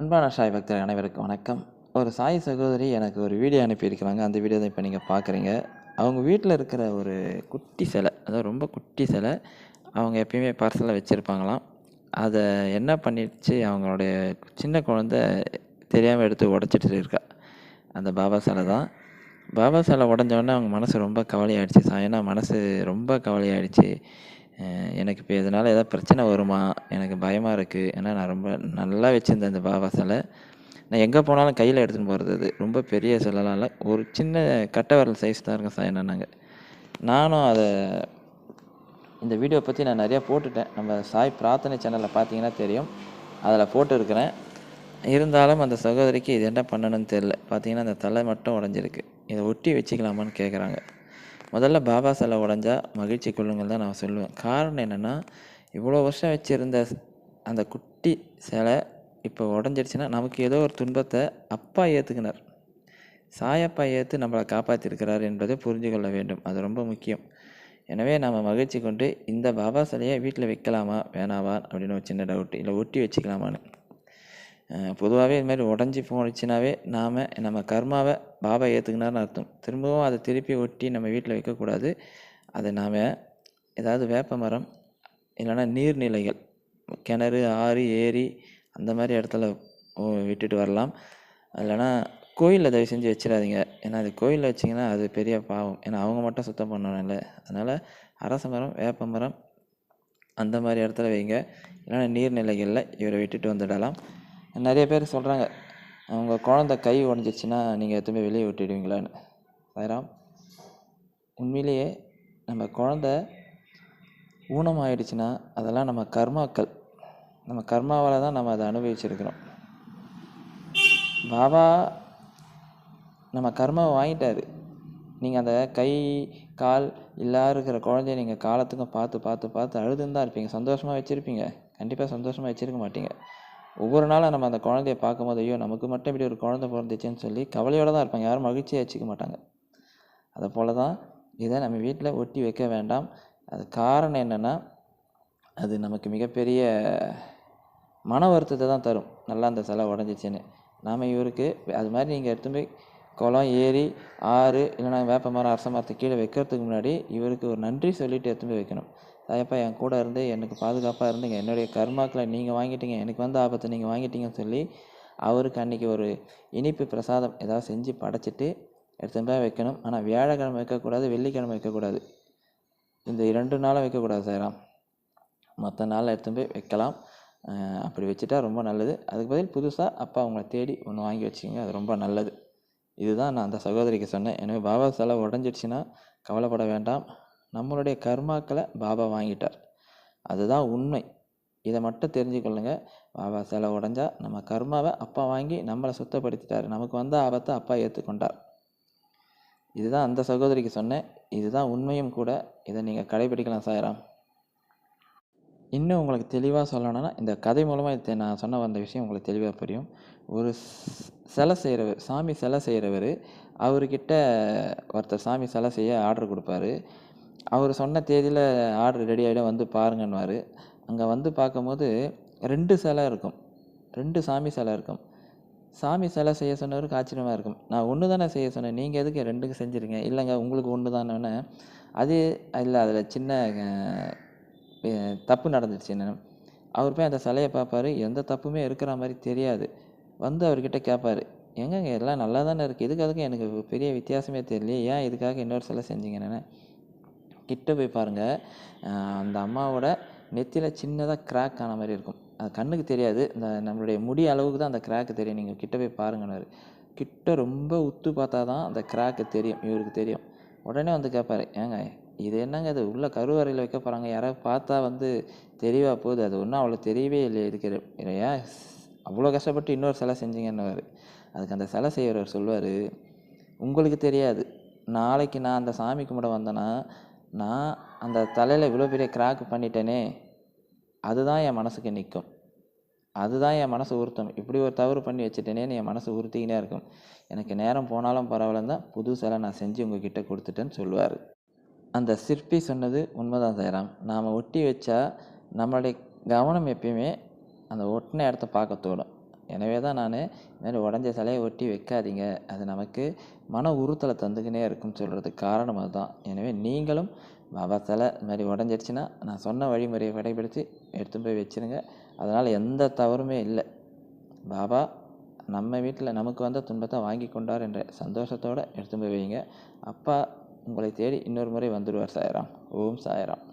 அன்பான சாய் பக்தர் அனைவருக்கும் வணக்கம். ஒரு சாய் சகோதரி எனக்கு ஒரு வீடியோ அனுப்பியிருக்கிறாங்க. அந்த வீடியோ தான் இப்போ நீங்கள் பார்க்குறீங்க. அவங்க வீட்டில் இருக்கிற ஒரு குட்டி சிலை அதாவது ரொம்ப குட்டி சிலை அவங்க எப்பயுமே பார்சலில் வச்சுருப்பாங்களாம். அதை என்ன பண்ணிடுச்சு? அவங்களுடைய சின்ன குழந்த தெரியாமல் எடுத்து உடச்சிட்டு இருக்கா. அந்த பாபா சிலை தான். பாபா சிலை உடஞ்சோடனே அவங்க மனசு ரொம்ப கவலையாயிடுச்சு. ஏன்னா மனசு ரொம்ப கவலையாயிடுச்சு. எனக்கு இப்போ இதனால் ஏதாவது பிரச்சனை வருமா? எனக்கு பயமாக இருக்குது ஏன்னா நான் ரொம்ப நல்லா வச்சுருந்தேன் இந்த பாபா சிலை. நான் எங்கே போனாலும் கையில் எடுத்துன்னு போகிறது அது. ரொம்ப பெரிய சிலைலாம் இல்லை. ஒரு சின்ன கட்டை விரல் சைஸ் தான் இருக்கும் சார் என்னன்னாங்க. நானும் அதை இந்த வீடியோ பற்றி நான் நிறையா போட்டுட்டேன். நம்ம சாய் பிரார்த்தனை சேனலில் பார்த்தீங்கன்னா தெரியும். அதில் போட்டுருக்கிறேன். இருந்தாலும் அந்த சகோதரிக்கு இது என்ன பண்ணணும்னு தெரில பார்த்தீங்கன்னா அந்த தலை மட்டும் உடஞ்சிருக்கு. இதை ஒட்டி வச்சுக்கலாமான்னு கேட்குறாங்க முதல்ல பாபா சிலை உடஞ்சா மகிழ்ச்சி கொள்ளுங்கள் தான் நான் சொல்லுவேன். காரணம் என்னென்னா இவ்வளோ வருஷம் வச்சுருந்த அந்த குட்டி சிலை இப்போ உடஞ்சிடுச்சுன்னா நமக்கு ஏதோ ஒரு துன்பத்தை அப்பா ஏற்றுக்கினார் சாயப்பா ஏற்று நம்மளை காப்பாற்றிருக்கிறார் என்பதை புரிஞ்சு கொள்ள வேண்டும். அது ரொம்ப முக்கியம். எனவே நம்ம மகிழ்ச்சி கொண்டு இந்த பாபா சிலையை வீட்டில் வைக்கலாமா? வேணாவா? அப்படின்னு ஒரு சின்ன டவுட் இல்லை ஒட்டி வச்சுக்கலாமான்னு. பொதுவாகவே இது மாதிரி உடஞ்சி போணுச்சுனாவே நாம் நம்ம கர்மாவை பாபா ஏற்றுக்கினார்னு அர்த்தம். திரும்பவும் அதை திருப்பி ஒட்டி நம்ம வீட்டில் வைக்கக்கூடாது. அதை நாம் ஏதாவது வேப்ப மரம் இல்லைன்னா நீர்நிலைகள் கிணறு ஆறு ஏரி அந்த மாதிரி இடத்துல விட்டுட்டு வரலாம். இல்லைன்னா கோயிலில் தயவு செஞ்சு வச்சிடாதீங்க. ஏன்னா அது கோயிலில் வச்சிங்கன்னா அது பெரிய பாவம். ஏன்னா அவங்க மட்டும் சுத்தம் பண்ணணும்ல அதனால் அரச மரம் வேப்ப மரம் அந்த மாதிரி இடத்துல வைங்க. இல்லைன்னா நீர்நிலைகளில் இவரை விட்டுட்டு வந்துடலாம். நிறைய பேர் சொல்கிறாங்க அவங்க குழந்த கை உடஞ்சிச்சின்னா நீங்கள் எதுவுமே வெளியே விட்டுடுவீங்களான்னு. சாய்ராம் உண்மையிலேயே நம்ம குழந்த ஊனமாயிடுச்சுன்னா அதெல்லாம் நம்ம கர்மாக்கள். நம்ம கர்மாவால் தான் நம்ம அதை அனுபவிச்சிருக்கிறோம். பாபா நம்ம கர்மாவை வாங்கிட்டாரு. நீங்கள் அந்த கை கால் இல்லா இருக்கிற குழந்தைய நீங்கள் காலத்துக்கும் பார்த்து பார்த்து பார்த்து அழுதுன்னு தான் இருப்பீங்க. சந்தோஷமாக வச்சுருப்பீங்க. கண்டிப்பாக சந்தோஷமாக வச்சுருக்க மாட்டீங்க. ஒவ்வொரு நாளும் நம்ம அந்த குழந்தைய பார்க்கும்போது ஐயோ நமக்கு மட்டும் இப்படி ஒரு குழந்தை பிறந்துச்சுன்னு சொல்லி கவலையோடு தான் இருப்பாங்க. யாரும் மகிழ்ச்சியாக வச்சுக்க மாட்டாங்க. அதை போல தான் இதை நம்ம வீட்டில் ஒட்டி வைக்க வேண்டாம். அது காரணம் என்னென்னா அது நமக்கு மிகப்பெரிய மன வருத்தத்தை தான் தரும். நல்லா அந்த சிலை உடஞ்சிச்சின்னு. நாம் இவருக்கு அது மாதிரி நீங்கள் எடுத்து போய் குளம் ஏரி ஆறு இல்லைன்னா வேப்ப மரம் அரச மரத்தை கீழே வைக்கிறதுக்கு முன்னாடி இவருக்கு ஒரு நன்றி சொல்லிவிட்டு எடுத்து போய் வைக்கணும். தாயப்பா என் கூட இருந்து எனக்கு பாதுகாப்பாக இருந்தீங்க. என்னுடைய கர்மாக்களை நீங்கள் வாங்கிட்டீங்க. எனக்கு வந்த ஆபத்தை நீங்கள் வாங்கிட்டீங்கன்னு சொல்லி அவருக்கு அன்றைக்கி ஒரு இனிப்பு பிரசாதம் ஏதாவது செஞ்சு படைச்சிட்டு எடுத்துன்னு போய் வைக்கணும். ஆனால் வியாழக்கிழமை வைக்கக்கூடாது வெள்ளிக்கிழமை வைக்கக்கூடாது. இந்த இரண்டு நாளும் வைக்கக்கூடாது சாராம் மற்ற நாளில் எடுத்துன்னு போய் வைக்கலாம். அப்படி வச்சுட்டா ரொம்ப நல்லது. அதுக்கு பதில் புதுசாக அப்பா அவங்கள தேடி ஒன்று வாங்கி வச்சுக்கோங்க. அது ரொம்ப நல்லது. இதுதான் நான் அந்த சகோதரிக்கு சொன்னேன். எனவே பாபா சிலை உடஞ்சிடுச்சுன்னா கவலைப்பட வேண்டாம். நம்மளுடைய கர்மாக்களை பாபா வாங்கிட்டார். அதுதான் உண்மை. இதை மட்டும் தெரிஞ்சுக்கொள்ளுங்க. பாபா சிலை உடஞ்சா நம்ம கர்மாவை அப்பா வாங்கி நம்மளை சுத்தப்படுத்திட்டார். நமக்கு வந்த ஆபத்தை அப்பா ஏற்றுக்கொண்டார் இதுதான் அந்த சகோதரிக்கு சொன்னேன். இதுதான் உண்மையும் கூட. இதை நீங்கள் கடைபிடிக்கலாம் சாயராம். இன்னும் உங்களுக்கு தெளிவாக சொல்லணும்னா இந்த கதை மூலமாக இது நான் சொன்ன வந்த விஷயம் உங்களுக்கு தெளிவாக புரியும். ஒரு சிலை செய்கிறவர் சாமி சிலை செய்கிறவர் அவர்கிட்ட ஒருத்தர் சாமி சிலை செய்ய ஆர்டர் கொடுப்பாரு. அவர் சொன்ன தேதியில் ஆர்டர் ரெடி ஆகிடும் வந்து பாருங்கன்னுவார். அங்கே வந்து பார்க்கும்போது ரெண்டு சிலை இருக்கும். ரெண்டு சாமி சிலை இருக்கும். சாமி சிலை செய்ய சொன்னவருக்கு ஆச்சரியமாக இருக்கும். நான் ஒன்று தானே செய்ய சொன்னேன் நீங்கள் எதுக்கு ரெண்டுக்கு செஞ்சுருங்க இல்லைங்க உங்களுக்கு ஒன்று தானே அது இல்லை அதில் சின்ன தப்பு நடந்துச்சு என்ன அவர் போய் அந்த சிலையை பார்ப்பாரு. எந்த தப்புமே இருக்கிற மாதிரி தெரியாது. வந்து அவர்கிட்ட கேட்பார் எங்கங்க எல்லாம் நல்லா தானே இருக்குது இதுக்கு அதுக்கு எனக்கு பெரிய வித்தியாசமே தெரியல ஏன் இதுக்காக இன்னொரு சிலை செஞ்சீங்கன்னு? கிட்ட போய் பாருங்கள் அந்த அம்மாவோட நெத்தியில் சின்னதாக கிராக் ஆன மாதிரி இருக்கும். அது கண்ணுக்கு தெரியாது. இந்த நம்மளுடைய முடி அளவுக்கு தான் அந்த கிராக்கு தெரியும். நீங்கள் கிட்ட போய் பாருங்கன்னாரு கிட்ட ரொம்ப உத்து பார்த்தா தான் அந்த கிராக்கு தெரியும். இவருக்கு தெரியும். உடனே வந்து கேட்பாரு ஏங்க இது என்னங்க இது? உள்ள கருவறையில் வைக்க போகிறாங்க யாராவது பார்த்தா வந்து தெரியவா போகுது. அது ஒன்றும் அவ்வளோ தெரியவே இல்லை இருக்கிற ஏன் அவ்வளோ கஷ்டப்பட்டு இன்னொரு சிலை செஞ்சீங்கன்னுவார். அதுக்கு அந்த சிலை செய்கிறவர் சொல்வார் உங்களுக்கு தெரியாது. நாளைக்கு நான் அந்த சாமி கும்பிட வந்தேன்னா நான் அந்த தலையில் இவ்வளோ பெரிய கிராக் பண்ணிட்டேனே அதுதான் என் மனசுக்கு நிற்கும் அதுதான் என் மனசு உறுத்தும். இப்படி ஒரு தவறு பண்ணி வச்சுட்டேனேன்னு என் மனசு உறுத்திக்கினே இருக்கும். எனக்கு நேரம் போனாலும் பரவாயில்லன்னு தான் புது சிலை நான் செஞ்சு உங்ககிட்ட கொடுத்துட்டேன்னு சொல்லுவார். அந்த சிற்பி சொன்னது உண்மைதான் செய்கிறான் நாம் ஒட்டி வச்சா நம்மளுடைய கவனம் எப்பயுமே அந்த ஒட்டின இடத்த பார்க்க தோணும். எனவே தான் நான் இது மாதிரி உடஞ்ச சிலையை ஒட்டி வைக்காதீங்க. அது நமக்கு மன உறுத்தலை தந்துக்கினே இருக்குன்னு சொல்கிறதுக்கு காரணம் அதுதான். எனவே நீங்களும் பாபா சிலை இது மாதிரி உடஞ்சிருச்சுன்னா நான் சொன்ன வழிமுறையை கடைபிடித்து எடுத்து போய் வச்சுருங்க. அதனால் எந்த தவறுமே இல்லை. பாபா நம்ம வீட்டில் நமக்கு வந்த துன்பத்தை வாங்கி கொண்டார் என்ற சந்தோஷத்தோடு எடுத்து போய் வைங்க. அப்பா உங்களை தேடி இன்னொரு முறை வந்துடுவார் சாயராம். ஓம் சாயராம்.